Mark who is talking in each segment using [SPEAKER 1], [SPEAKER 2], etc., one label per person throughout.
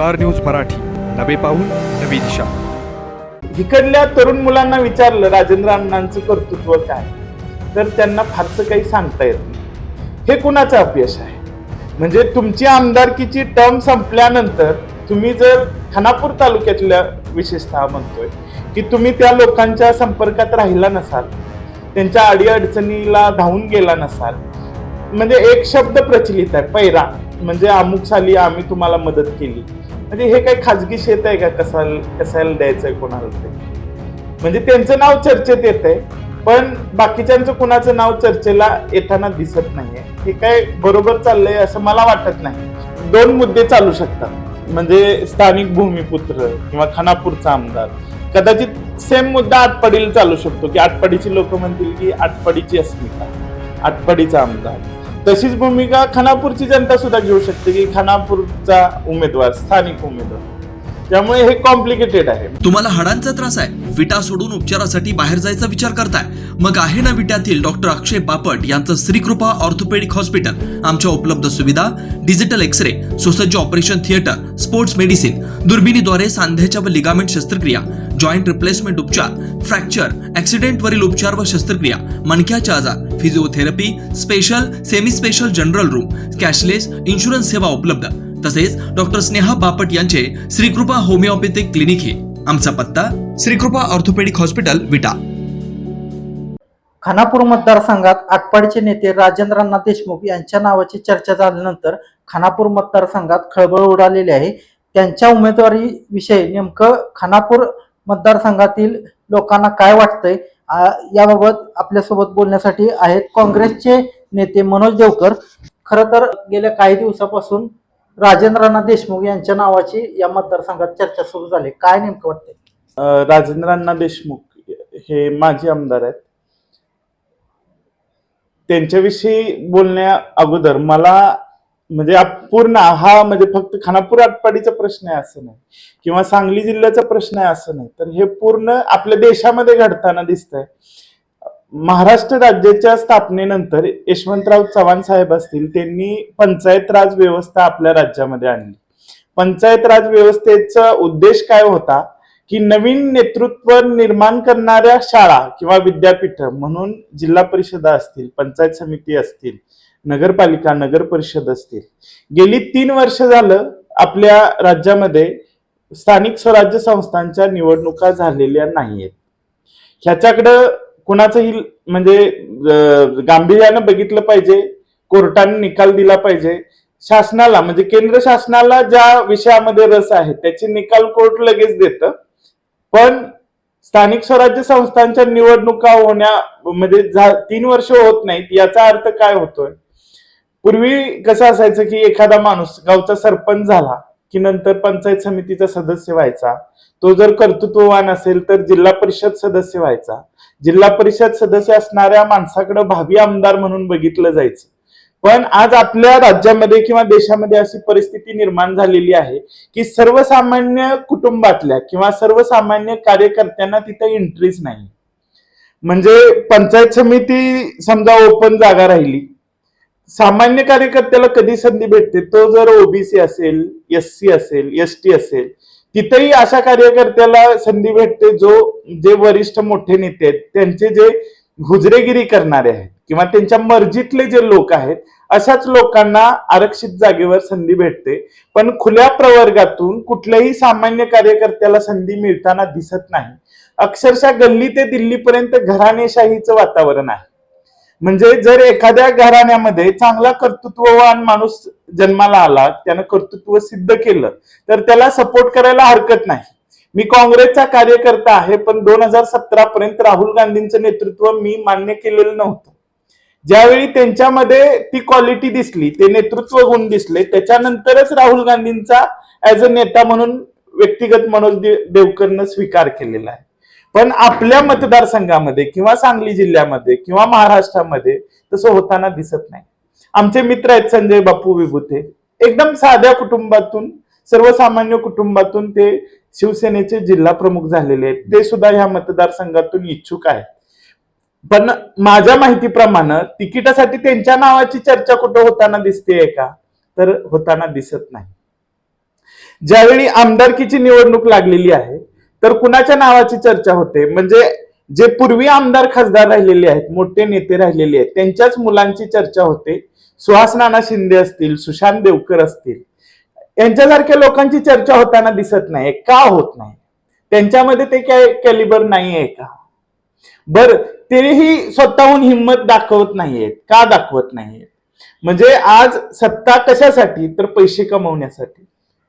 [SPEAKER 1] Star news Marathi. नवे पाऊल नवी दिशा.
[SPEAKER 2] इकडल्या तरुण मुलांना विचारलं राजेंद्र अण्णांचं कर्तृत्व काय? तर त्यांना फारसं काही सांगता येत नाही. हे कुणाचं अपयश आहे? म्हणजे तुमची आमदारकीची टर्म संपल्यानंतर तुम्ही जर खानापूर तालुक्यातल्या विशेषतः म्हणतोय की तुम्ही त्या लोकांच्या संपर्कात राहिला नसाल त्यांच्या अडीअडचणीला धावून गेला नसाल म्हणजे एक शब्द प्रचलित आहे पैरा म्हणजे अमुक साली आम्ही तुम्हाला मदत केली. म्हणजे हे काही खाजगी शेत आहे का? कसाल कसायला द्यायचंय कोणाला ते? म्हणजे त्यांचं नाव चर्चेत येत आहे पण बाकीच्यांचं कुणाचं नाव चर्चेला येताना दिसत नाहीये. हे काय बरोबर चाललंय असं मला वाटत नाही. दोन मुद्दे चालू शकतात. म्हणजे स्थानिक भूमिपुत्र किंवा खानापूरचा आमदार. कदाचित सेम मुद्दा आटपाडीला चालू शकतो की आटपाडीची लोक म्हणतील की आटपाडीची अस्मिता आटपाडीचा आमदार. तशीच भूमिका खानापूरची जनता सुद्धा घेऊ शकते की खानापूरचा उमेदवार स्थानिक उमेदवार. त्यामुळे हे कॉम्प्लिकेटेड आहे.
[SPEAKER 3] तुम्हाला हाडांचा त्रास आहे विटा सोडून उपचारासाठी बाहेर जायचा विचार करताय. मग आहे ना विट्यातील डॉक्टर अक्षय बापट यांचं श्रीकृपा ऑर्थोपेडिक हॉस्पिटल. आमच्या उपलब्ध सुविधा डिजिटल एक्सरे सुसज्ज ऑपरेशन थिएटर स्पोर्ट्स मेडिसिन दुर्बिणीद्वारे सांध्याच्या व लिगामेंट शस्त्रक्रिया जॉईंट रिप्लेसमेंट उपचार फ्रॅक्चर ऍक्सिडेंट वरील उपचार व शस्त्रक्रिया मणक्याचे आजार physiotherapy special semi special general room cashless insurance सेवा उपलब्ध. तसेच डॉक्टर स्नेहा बापट यांचे श्रीकृपा होमिओपॅथिक क्लिनिक हे. आमचा पत्ता श्रीकृपा ऑर्थोपेडिक हॉस्पिटल विटा.
[SPEAKER 4] खानापूर मतदारसंघात आटपाडीचे नेते राजेंद्रांना देशमुख यांच्या नावाची चर्चा झाल्यानंतर खानापूर मतदारसंघात खळबळ उडालेली आहे. त्यांच्या उमेदवारी विषयी नेमकं खानापूर मतदारसंघातील लोकांना काय वाटतंय याबाबत आपल्यासोबत बोलण्यासाठी आहेत काँग्रेसचे नेते मनोज देवकर. खरं तर गेल्या काही दिवसापासून राजेंद्रनाथ देशमुख यांच्या नावाची या मतदारसंघात चर्चा सुरू झाली. काय नेमकं वाटतंय?
[SPEAKER 2] राजेंद्र राणा देशमुख हे माजी आमदार आहेत. त्यांच्याविषयी बोलण्या अगोदर मला म्हणजे पूर्ण हा म्हणजे फक्त खानापूर आटपाडीचा प्रश्न आहे असं नाही. किंवा सांगली जिल्ह्याचा प्रश्न आहे असं नाही. तर हे पूर्ण आपल्या देशामध्ये घडताना दिसतंय. महाराष्ट्र राज्याच्या स्थापनेनंतर यशवंतराव चव्हाण साहेब असतील त्यांनी पंचायत राज व्यवस्था आपल्या राज्यामध्ये आणली. पंचायत राज व्यवस्थेचा उद्देश काय होता? की नवीन नेतृत्व निर्माण करणाऱ्या शाळा किंवा विद्यापीठ म्हणून जिल्हा परिषदा असतील पंचायत समिती असतील नगरपालिका नगर परिषद असतील. गेली तीन वर्ष झालं आपल्या राज्यामध्ये स्थानिक स्वराज्य संस्थांच्या निवडणुका झालेल्या नाहीयेत. ह्याच्याकडं कुणाचंही म्हणजे गांभीर्यानं बघितलं पाहिजे कोर्टाने निकाल दिला पाहिजे. शासनाला म्हणजे केंद्र शासनाला ज्या विषयामध्ये रस आहे त्याचे निकाल कोर्ट लगेच देत. पण स्थानिक स्वराज्य संस्थांच्या निवडणुका होण्या म्हणजे तीन वर्ष होत नाहीत याचा अर्थ काय होतोय? पूर्वी कसं असायचं की एखादा माणूस गावचा सरपंच झाला की नंतर पंचायत समितीचा सदस्य व्हायचा. तो जर कर्तृत्ववान असेल तर जिल्हा परिषद सदस्य व्हायचा. जिल्हा परिषद सदस्य असणाऱ्या माणसाकडे भावी आमदार म्हणून बघितलं जायचं. पण आज आपल्या राज्यामध्ये किंवा देशामध्ये अशी परिस्थिती निर्माण झालेली आहे की सर्वसामान्य कुटुंबातल्या किंवा सर्वसामान्य कार्यकर्त्यांना तिथे एंट्रीच नाही. म्हणजे पंचायत समिती समजा ओपन जागा राहिली सामान्य कार्यकर्त्याला कधी संधी भेटते? तो जर ओबीसी असेल एस सी असेल एस टी असेल तिथेही अशा कार्यकर्त्याला संधी भेटते जो जे वरिष्ठ मोठे नेते आहेत त्यांचे जे हुजरेगिरी करणारे आहेत किंवा त्यांच्या मर्जीतले जे लोक आहेत अशाच लोकांना आरक्षित जागेवर संधी भेटते. पण खुल्या प्रवर्गातून कुठल्याही सामान्य कार्यकर्त्याला संधी मिळताना दिसत नाही. अक्षरशः गल्ली ते दिल्लीपर्यंत घराणेशाहीचं वातावरण आहे. म्हणजे जर एखाद्या घराण्यामध्ये चांगला कर्तृत्ववान माणूस जन्माला आला त्यानं कर्तृत्व सिद्ध केलं तर त्याला सपोर्ट करायला हरकत नाही. मी काँग्रेसचा कार्यकर्ता आहे पण दोन हजार सतरा पर्यंत राहुल गांधींचं नेतृत्व मी मान्य केलेलं नव्हतं. ज्यावेळी त्यांच्यामध्ये ती क्वालिटी दिसली ते नेतृत्व गुण दिसले त्याच्यानंतरच राहुल गांधींचा ऍज अ नेता म्हणून व्यक्तिगत मनोज देवकरनं स्वीकार केलेला आहे. पण आपल्या मतदारसंघामध्ये किंवा सांगली जिल्ह्यामध्ये किंवा महाराष्ट्रामध्ये तसं होताना दिसत नाही. आमचे मित्र आहेत संजय बापू विभूते. एकदम साध्या कुटुंबातून सर्वसामान्य कुटुंबातून ते शिवसेनेचे जिल्हा प्रमुख झालेले आहेत. ते सुद्धा ह्या मतदारसंघातून इच्छुक आहेत. पण माझ्या माहितीप्रमाणे तिकिटासाठी त्यांच्या नावाची चर्चा कुठं होताना दिसतेय का? तर होताना दिसत नाही. ज्यावेळी आमदारकीची निवडणूक लागलेली आहे तर कुणाच्या नावाची चर्चा होते? म्हणजे जे पूर्वी आमदार खासदार राहिलेले आहेत मोठे नेते राहिलेले आहेत त्यांच्याच मुलांची चर्चा होते. सुहास नाना शिंदे असतील सुशांत देवकर असतील. यांच्यासारख्या लोकांची चर्चा होताना दिसत नाही का होत नाही? त्यांच्यामध्ये ते काय कॅलिबर नाही आहे का? बर तेही स्वतःहून हिंमत दाखवत नाहीयेत का दाखवत नाहीयेत? म्हणजे आज सत्ता कशासाठी? तर पैसे कमवण्यासाठी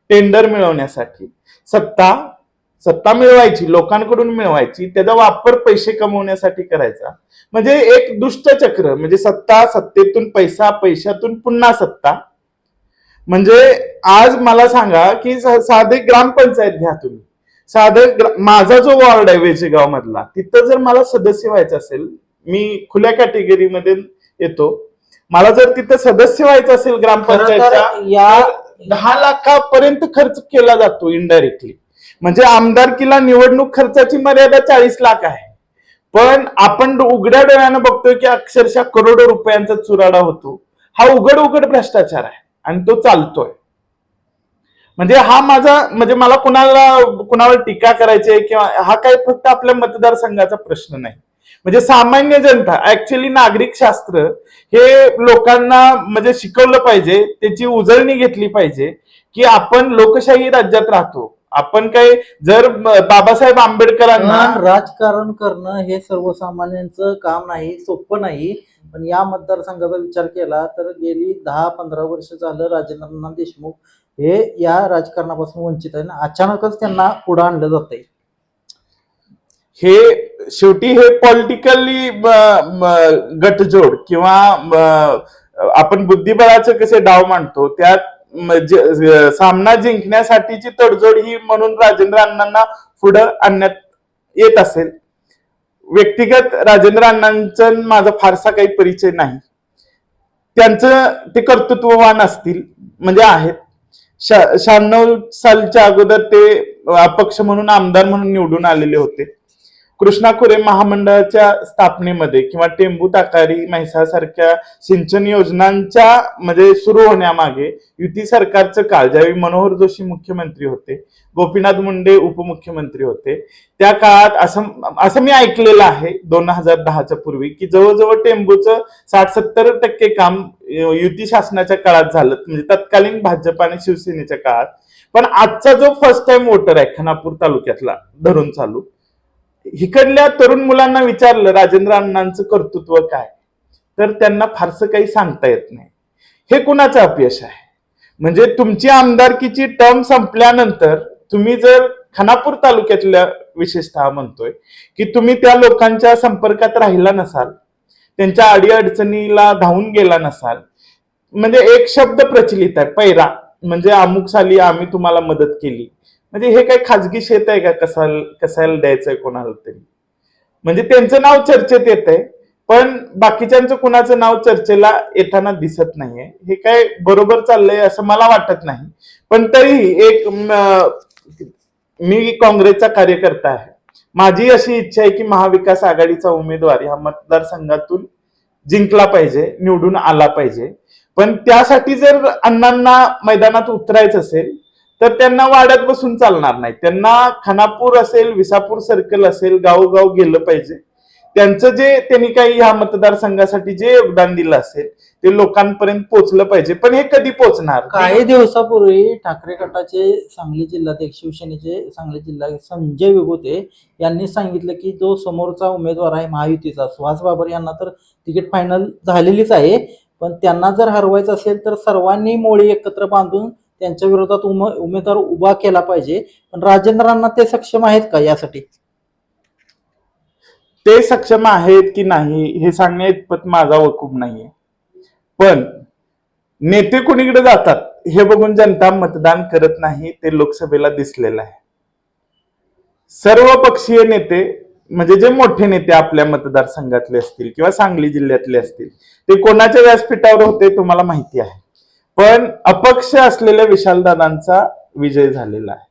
[SPEAKER 2] टेंडर मिळवण्यासाठी. सत्ता सत्ता मिळवायची लोकांकडून मिळवायची त्याचा वापर पैसे कमवण्यासाठी करायचा. म्हणजे एक दुष्ट चक्र म्हणजे सत्ता सत्तेतून पैसा पैशातून पुन्हा सत्ता. म्हणजे आज मला सांगा की साधे ग्रामपंचायत घ्या तुम्ही. साधं माझा जो वॉर्ड आहे वेजेगाव मधला तिथं जर मला सदस्य व्हायचं असेल मी खुल्या कॅटेगरीमध्ये येतो. मला जर तिथं सदस्य व्हायचं असेल
[SPEAKER 4] तर या
[SPEAKER 2] दहा लाखापर्यंत खर्च केला जातो इनडायरेक्टली म्हणजे आमदारकीला निवडणूक खर्चाची मर्यादा चाळीस लाख आहे. पण आपण उघड्या डोळ्यानं बघतोय की अक्षरशः करोडो रुपयांचा चुराडा होतो. हा उघड उघड भ्रष्टाचार आहे आणि तो चालतोय. म्हणजे हा माझा म्हणजे मला कुणाला कुणावर टीका करायची आहे किंवा हा काही फक्त आपल्या मतदारसंघाचा प्रश्न नाही. म्हणजे सामान्य जनता ऍक्च्युली नागरिक शास्त्र हे लोकांना म्हणजे शिकवलं पाहिजे त्याची उजळणी घेतली पाहिजे की आपण लोकशाही राज्यात राहतो. आपण काही जर बाबासाहेब आंबेडकरांना
[SPEAKER 4] राजकारण करणं हे सर्वसामान्यांचं काम नाही सोपं नाही. पण या मतदारसंघाचा विचार केला तर गेली दहा पंधरा वर्ष झालं राजेंद्रनाथ देशमुख हे या राजकारणापासून वंचित आहे ना अचानकच त्यांना पुढे आणलं जात आहे
[SPEAKER 2] हे शेवटी हे पॉलिटिकली गटजोड किंवा आपण बुद्धिबळाचे कसे डाव मांडतो त्यात म्हणजे, सामना जिंकण्यासाठीची तडजोड ही म्हणून राजेंद्र अण्णांना पुढं आणण्यात येत असेल. व्यक्तिगत राजेंद्र अण्णांचा माझा फारसा काही परिचय नाही. त्यांचं ते कर्तृत्ववान असतील म्हणजे आहेत. शहाण्णव सालच्या अगोदर ते अपक्ष म्हणून आमदार म्हणून निवडून आलेले होते. कृष्णा खोरे महामंडळाच्या स्थापनेमध्ये किंवा टेंबू ताकारी म्हैसासारख्या सिंचन योजनांच्या म्हणजे सुरू होण्यामागे युती सरकारचं काळ ज्यावेळी मनोहर जोशी मुख्यमंत्री होते गोपीनाथ मुंडे उपमुख्यमंत्री होते त्या काळात असं असं मी ऐकलेलं आहे दोन हजार दहाच्या पूर्वी की जवळजवळ टेंबूचं साठ सत्तर टक्के काम युती शासनाच्या काळात झालं म्हणजे तत्कालीन भाजप आणि शिवसेनेच्या काळात. पण आजचा जो फर्स्ट टाइम वोटर आहे खानापूर तालुक्यातला धरून चालू इकडल्या तरुण मुलांना विचारलं राजेंद्र अण्णांचं कर्तृत्व काय? तर त्यांना फारसं काही सांगता येत नाही. हे कुणाचं अपयश आहे? म्हणजे तुमची आमदारकीची टर्म संपल्यानंतर तुम्ही जर खानापूर तालुक्यातल्या विशेषतः म्हणतोय की तुम्ही त्या लोकांच्या संपर्कात राहिला नसाल त्यांच्या अडीअडचणीला धावून गेला नसाल म्हणजे एक शब्द प्रचलित आहे पैरा म्हणजे अमुक साली आम्ही तुम्हाला मदत केली. म्हणजे हे काही खाजगी शेत आहे का? कसाल कसायला द्यायचंय कोणाला तरी? म्हणजे त्यांचं नाव चर्चेत येत आहे पण बाकीच्यांचं कुणाचं नाव चर्चेला येताना दिसत नाहीये. हे काय बरोबर चाललंय असं मला वाटत नाही. पण तरीही एक मी काँग्रेसचा कार्यकर्ता आहे. माझी अशी इच्छा आहे की महाविकास आघाडीचा उमेदवार ह्या मतदारसंघातून जिंकला पाहिजे निवडून आला पाहिजे. पण त्यासाठी जर अण्णांना मैदानात उतरायचं असेल तर त्यांना वाड्यात बसून चालणार नाही. त्यांना खानापूर असेल विसापूर सर्कल असेल गावोगाव गेलं पाहिजे. त्यांचं जे त्यांनी काही ह्या मतदारसंघासाठी जे योगदान दिलं असेल ते लोकांपर्यंत पोहोचलं पाहिजे. पण हे कधी पोहोचणार?
[SPEAKER 4] काही दिवसापूर्वी ठाकरे गटाचे सांगली जिल्हाध्यक्ष शिवसेनेचे सांगली जिल्हा संजय विभूते यांनी सांगितलं की जो समोरचा उमेदवार आहे महायुतीचा सुहास बाबर यांना तर तिकीट फायनल झालेलीच आहे. पण त्यांना जर हरवायचं असेल तर सर्वांनी मोळी एकत्र बांधून त्यांच्या विरोधात उम उमेदवार उभा केला पाहिजे. पण राजेंद्रांना ते सक्षम आहेत का यासाठी?
[SPEAKER 2] ते सक्षम आहेत की नाही हे सांगण्या इतपत माझा वकूब नाहीये. पण नेते कुणीकडे जातात हे बघून जनता मतदान करत नाही ते लोकसभेला दिसलेलं आहे. सर्व पक्षीय नेते म्हणजे जे मोठे नेते आपल्या मतदारसंघातले असतील किंवा सांगली जिल्ह्यातले असतील ते कोणाच्या व्यासपीठावर होते तुम्हाला माहिती आहे. पण अपक्ष असलेल्या विशालदादांचा विजय झालेला आहे.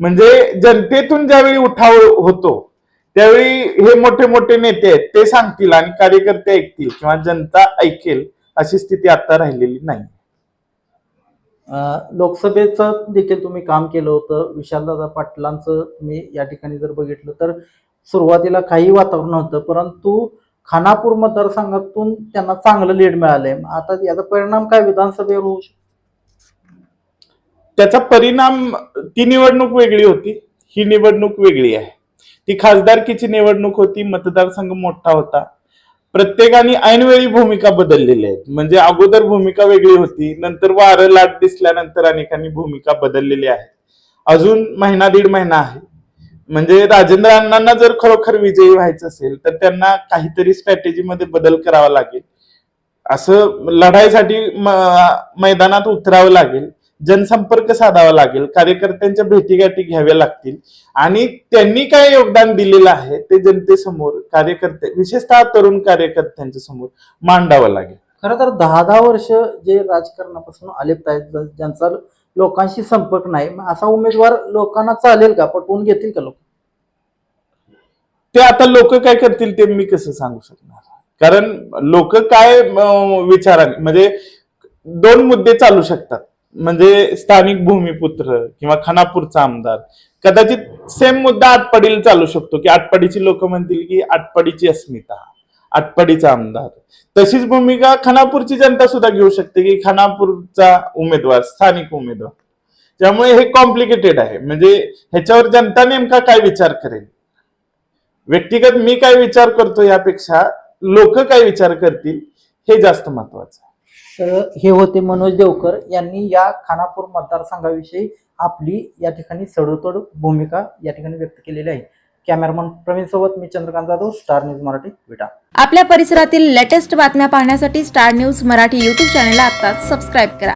[SPEAKER 2] म्हणजे जनतेतून ज्यावेळी उठाव होतो त्यावेळी हे मोठे मोठे नेते आहेत ते सांगतील आणि कार्यकर्ते ऐकतील किंवा जनता ऐकेल अशी स्थिती आता राहिलेली नाही.
[SPEAKER 4] अं, लोकसभेचं देखील तुम्ही काम केलं होतं. विशालदादा पाटलांचं तुम्ही या ठिकाणी जर बघितलं तर सुरुवातीला काही वातावरण होतं परंतु खानापूर मतदारसंघातून त्यांना चांगलं लीड मिळालंय. आता याचा परिणाम काय विधानसभेवर होऊ शकतो?
[SPEAKER 2] त्याचा परिणाम ती निवडणूक वेगळी होती. ही निवडणूक वेगळी आहे. ती खासदारकीची निवडणूक होती. मतदारसंघ मोठा होता. प्रत्येकाने ऐनवेळी भूमिका बदललेल्या आहेत. म्हणजे अगोदर भूमिका वेगळी होती. नंतर वारं लाट दिसल्यानंतर अनेकांनी भूमिका बदललेली आहे अजून महिना दीड महिना आहे. म्हणजे राजेंद्र अण्णांना जर खरोखर विजयी व्हायचं असेल तर त्यांना काहीतरी स्ट्रॅटेजीमध्ये बदल करावा लागेल. असं लढाईसाठी म- मैदानात उतरावं लागेल जनसंपर्क साधावा लागेल कार्यकर्त्यांच्या भेटीगाठी घ्याव्या लागतील आणि त्यांनी काय योगदान दिलेलं आहे ते जनतेसमोर कार्यकर्ते विशेषतः तरुण कार्यकर्त्यांच्या समोर मांडावं लागेल.
[SPEAKER 4] खरं तर दहा दहा वर्ष जे राजकारणापासून आलेत आहेत ज्यांचा लोकांशी संपर्क नाही. मग असा उमेदवार लोकांना चालेल का? पटवून घेतील का लोक?
[SPEAKER 2] ते आता लोक काय करतील ते मी कसं सांगू शकणार? कारण लोक काय विचाराने म्हणजे दोन मुद्दे चालू शकतात. म्हणजे स्थानिक भूमिपुत्र किंवा खानापूरचा आमदार. कदाचित सेम मुद्दा आटपाडीला चालू शकतो की आटपाडीची लोक म्हणतील की आटपाडीची अस्मिता. आटपाडीचा आमदार. तशीच भूमिका खानापूरची जनता सुद्धा घेऊ शकते की खानापूरचा उमेदवार स्थानिक उमेदवार. त्यामुळे हे कॉम्प्लिकेटेड आहे. म्हणजे ह्याच्यावर जनता नेमका काय विचार करेल? व्यक्तिगत मी काय विचार करतो यापेक्षा लोक काय विचार करतील हे जास्त महत्वाचं
[SPEAKER 4] तर हे होते मनोज देवकर यांनी या खानापूर मतदारसंघाविषयी आपली या ठिकाणी सडोतोड भूमिका या ठिकाणी व्यक्त केलेली आहे. कॅमेरामन प्रवीण सोबत मी चंद्रकांत जाधव स्टार न्यूज मराठी विटा.
[SPEAKER 5] आपल्या परिसरातील लेटेस्ट बातम्या पाहण्यासाठी star news Marathi YouTube channel आता सबस्क्राईब करा.